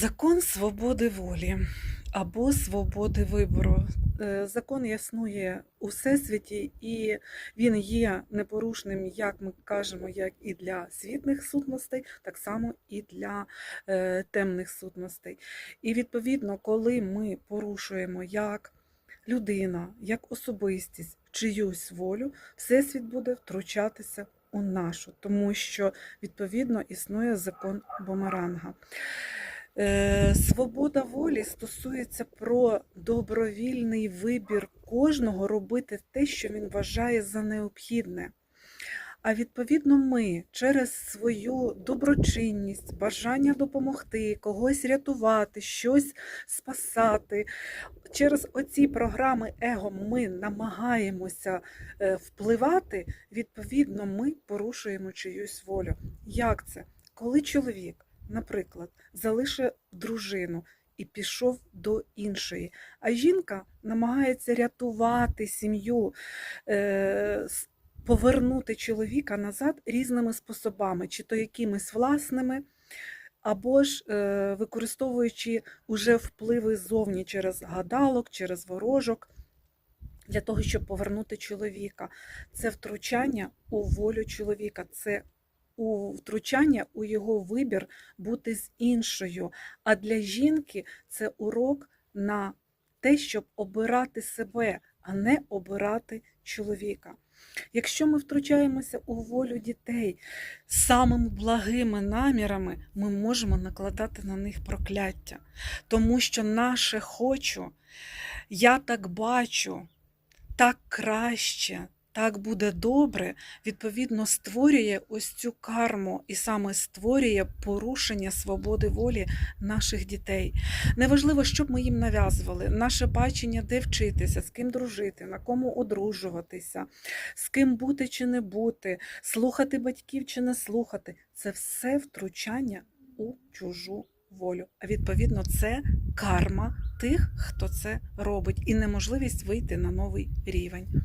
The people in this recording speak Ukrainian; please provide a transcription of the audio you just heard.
Закон свободи волі або свободи вибору. Е, Закон існує у всесвіті, і він є непорушним, як ми кажемо, як і для світних сутностей, так само і для е, темних сутностей. І відповідно, коли ми порушуємо як людина, як особистість чиюсь волю, всесвіт буде втручатися у нашу, тому що відповідно існує закон бумеранга. Е, Свобода волі стосується про добровільний вибір кожного робити те, що він вважає за необхідне. А відповідно, ми через свою доброчинність, бажання допомогти, когось рятувати, щось спасати. Через оці програми его ми намагаємося е, впливати, відповідно, ми порушуємо чиюсь волю. Як це? Коли чоловік, наприклад, залишив дружину і пішов до іншої, а жінка намагається рятувати сім'ю, е, повернути чоловіка назад різними способами, чи то якимись власними, або ж е, використовуючи уже впливи зовні через гадалок, через ворожок. Для того, щоб повернути чоловіка, це втручання у волю чоловіка, це у втручання у його вибір бути з іншою. А для жінки це урок на те, щоб обирати себе, а не обирати чоловіка. Якщо ми втручаємося у волю дітей самими благими намірами, ми можемо накладати на них прокляття, тому що наше хочу, я так бачу, так краще, так буде добре, відповідно створює ось цю карму і саме створює порушення свободи волі наших дітей. Неважливо, що б ми їм нав'язували, наше бачення, де вчитися, з ким дружити, на кому одружуватися, з ким бути чи не бути, слухати батьків чи не слухати це все втручання у чужу волю. А відповідно, це карма тих, хто це робить, і неможливість вийти на новий рівень.